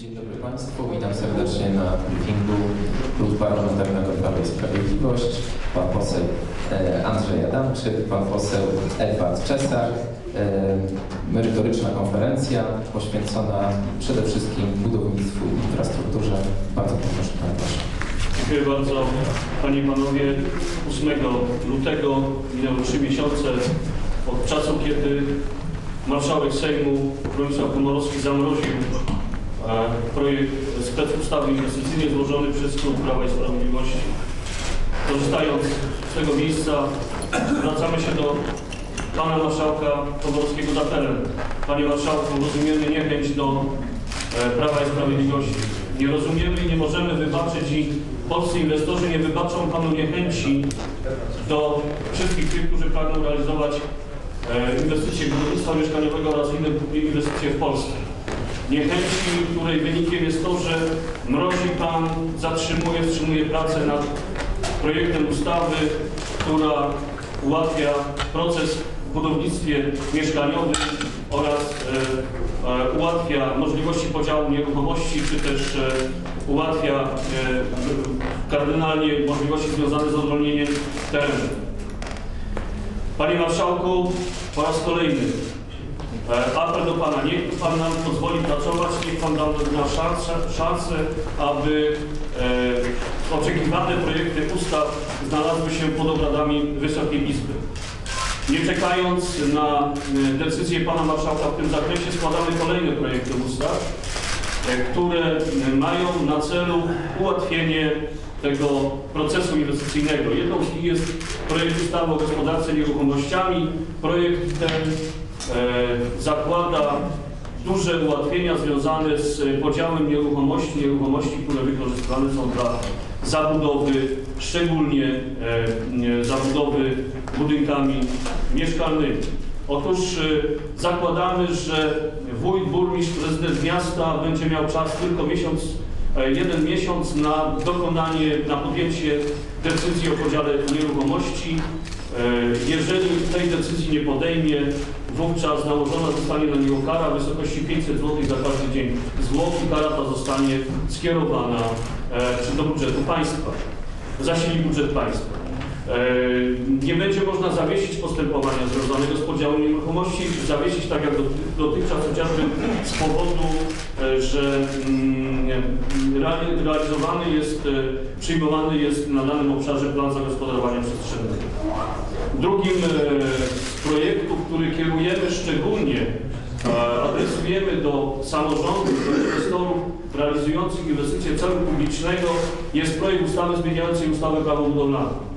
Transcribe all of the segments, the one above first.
Dzień dobry Państwu, witam serdecznie na briefingu Klubu Parlamentarnego Prawo i Sprawiedliwość. Pan poseł e, Andrzej Adamczyk, pan poseł Edward Czesak. E, Merytoryczna konferencja poświęcona przede wszystkim budownictwu i infrastrukturze. Bardzo proszę Panie Proszę. Dziękuję bardzo Panie i Panowie. 8 lutego minęły trzy miesiące od czasu, kiedy marszałek Sejmu Bronisław Komorowski zamroził projekt specustawy inwestycyjnej złożony przez Klub Prawa i Sprawiedliwości. Korzystając z tego miejsca zwracamy się do Pana Marszałka Komorowskiego z apelem. Panie Marszałku, rozumiemy niechęć do e, Prawa i Sprawiedliwości. Nie rozumiemy i nie możemy wybaczyć i polscy inwestorzy nie wybaczą Panu niechęci do wszystkich tych, którzy pragną realizować e, inwestycje budownictwa mieszkaniowego oraz inne inwestycje w Polsce. Niechęci, której wynikiem jest to, że mrozi Pan, zatrzymuje, wstrzymuje pracę nad projektem ustawy, która ułatwia proces w budownictwie mieszkaniowym oraz e, e, ułatwia możliwości podziału nieruchomości, czy też e, ułatwia e, kardynalnie możliwości związane z odwolnieniem terenu. Panie Marszałku, po raz kolejny apel do Pana. Niech Pan nam pozwoli pracować, niech Pan da nam szansę, szansę aby e, oczekiwane projekty ustaw znalazły się pod obradami Wysokiej Izby. Nie czekając na e, decyzję Pana Marszałka w tym zakresie, składamy kolejne projekty ustaw, e, które e, mają na celu ułatwienie tego procesu inwestycyjnego. Jedną z nich jest projekt ustawy o gospodarce nieruchomościami. Projekt ten e, zakłada duże ułatwienia związane z podziałem nieruchomości, nieruchomości, które wykorzystywane są dla zabudowy, szczególnie e, e, zabudowy budynkami mieszkalnymi. Otóż e, zakładamy, że wójt, burmistrz, prezydent miasta będzie miał czas tylko miesiąc, e, jeden miesiąc na dokonanie, na podjęcie decyzji o podziale nieruchomości. E, Jeżeli tej decyzji nie podejmie, wówczas nałożona zostanie na niego kara w wysokości 500 zł za każdy dzień zwłoki. Kara ta zostanie skierowana e, do budżetu państwa, zasili budżet państwa. E, Nie będzie można zawiesić postępowania związanego z podziałem nieruchomości, zawiesić tak jak doty- dotychczas chociażby z powodu, e, że mm, reali- realizowany jest, e, przyjmowany jest na danym obszarze plan zagospodarowania przestrzennego. Drugim e, z projektów, który kierujemy szczególnie, e, adresujemy do samorządów, do inwestorów realizujących inwestycje celu publicznego jest projekt ustawy zmieniającej ustawę prawo budowlane.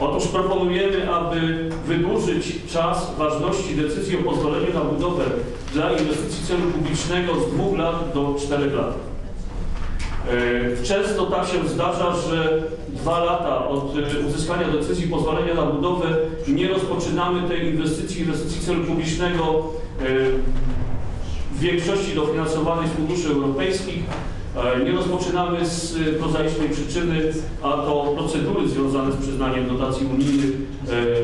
Otóż proponujemy, aby wydłużyć czas ważności decyzji o pozwoleniu na budowę dla inwestycji celu publicznego z dwóch lat do czterech lat. E, Często tak się zdarza, że dwa lata od e, uzyskania decyzji pozwolenia na budowę nie rozpoczynamy tej inwestycji, inwestycji celu publicznego e, w większości dofinansowanej z funduszy europejskich. E, Nie rozpoczynamy z e, prozaicznej przyczyny, a to procedury związane z przyznaniem dotacji unijnych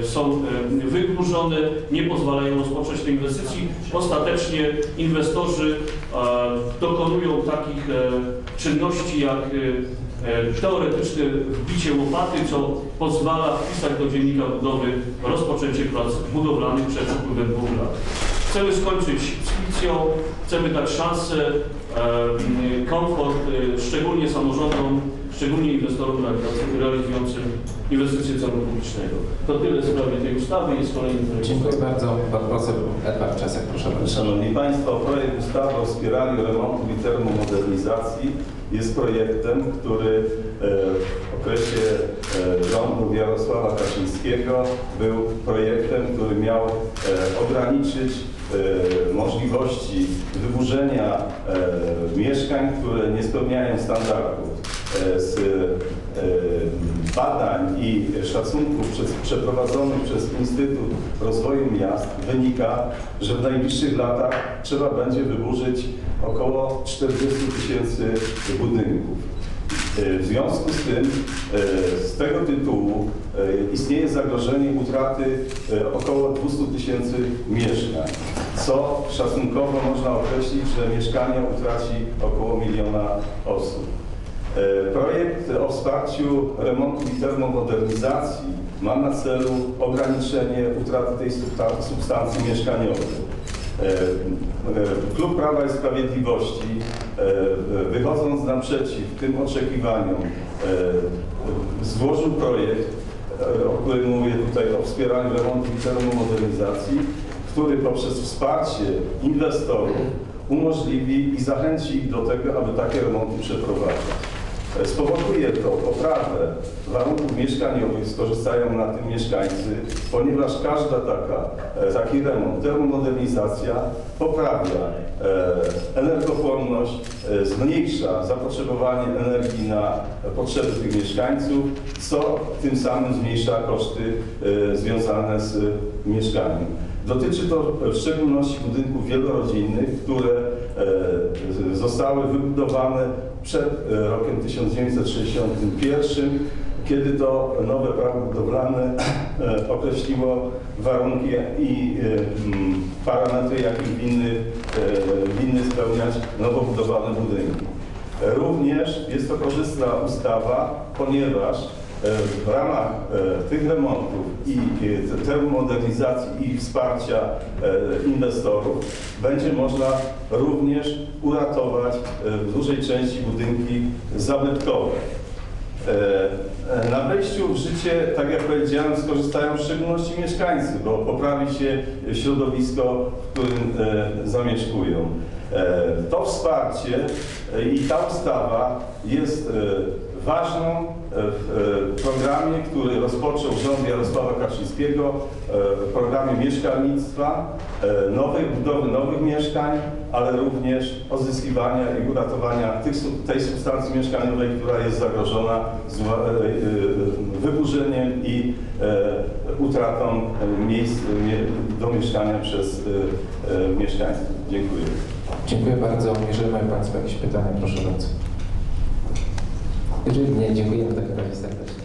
e, są wydłużone, nie pozwalają rozpocząć tej inwestycji. Ostatecznie inwestorzy dokonują takich czynności jak teoretyczne wbicie łopaty, co pozwala wpisać do dziennika budowy rozpoczęcie prac budowlanych przed upływem dwóch lat. Chcemy skończyć z fikcją, chcemy dać szansę, e, komfort, e, szczególnie samorządom, szczególnie inwestorom realizującym inwestycje celu publicznego. To tyle w sprawie tej ustawy. Jest kolejny projekt. Dziękuję bardzo. Pan poseł Edward Czesak, proszę bardzo. Szanowni Państwo, projekt ustawy o wspieraniu remontu i termomodernizacji jest projektem, który e, w okresie rządu Jarosława Kaczyńskiego był projektem, który miał e, ograniczyć e, możliwości wyburzenia e, mieszkań, które nie spełniają standardów. Z badań i szacunków przeprowadzonych przez Instytut Rozwoju Miast wynika, że w najbliższych latach trzeba będzie wyburzyć około 40 tysięcy budynków. E, W związku z tym, e, z tego tytułu e, istnieje zagrożenie utraty około 200 tysięcy mieszkań. co szacunkowo można określić, że mieszkania utraci około miliona osób. Projekt o wsparciu remontu i termomodernizacji ma na celu ograniczenie utraty tej substa- substancji mieszkaniowej. Klub Prawa i Sprawiedliwości, wychodząc naprzeciw tym oczekiwaniom, e, złożył projekt, e, o którym mówię tutaj, o wspieraniu remontu i termomodernizacji, który poprzez wsparcie inwestorów umożliwi i zachęci ich do tego, aby takie remonty przeprowadzać. Spowoduje to poprawę warunków mieszkaniowych, skorzystają na tym mieszkańcy, ponieważ każda taka, e, taki remont, termomodernizacja poprawia e, energochłonność, e, zmniejsza zapotrzebowanie energii na potrzeby tych mieszkańców, co tym samym zmniejsza koszty związane z mieszkaniem. Dotyczy to w szczególności budynków wielorodzinnych, które zostały wybudowane przed e, rokiem 1961, kiedy to nowe prawo budowlane e, określiło warunki i e, mm, parametry, jakie winny, winny spełniać nowo budowane budynki. Również jest to korzystna ustawa, ponieważ w ramach e, tych remontów i e, termomodernizacji i wsparcia e, inwestorów będzie można również uratować w dużej części budynki zabytkowe. Na wejściu w życie, tak jak powiedziałem, skorzystają w szczególności mieszkańcy, bo poprawi się środowisko, w którym zamieszkują. To wsparcie i ta ustawa jest ważną e, w e, programie, który rozpoczął rząd Jarosława Kaczyńskiego, e, w programie mieszkalnictwa, nowej budowy nowych mieszkań, ale również pozyskiwania i uratowania tych, tej substancji mieszkaniowej, która jest zagrożona wyburzeniem i utratą miejsc mie- do mieszkania przez mieszkańców. Dziękuję. Dziękuję bardzo. Jeżeli mają Państwo jakieś pytania, proszę bardzo. Jeżeli nie, dziękujemy w takim serdecznie.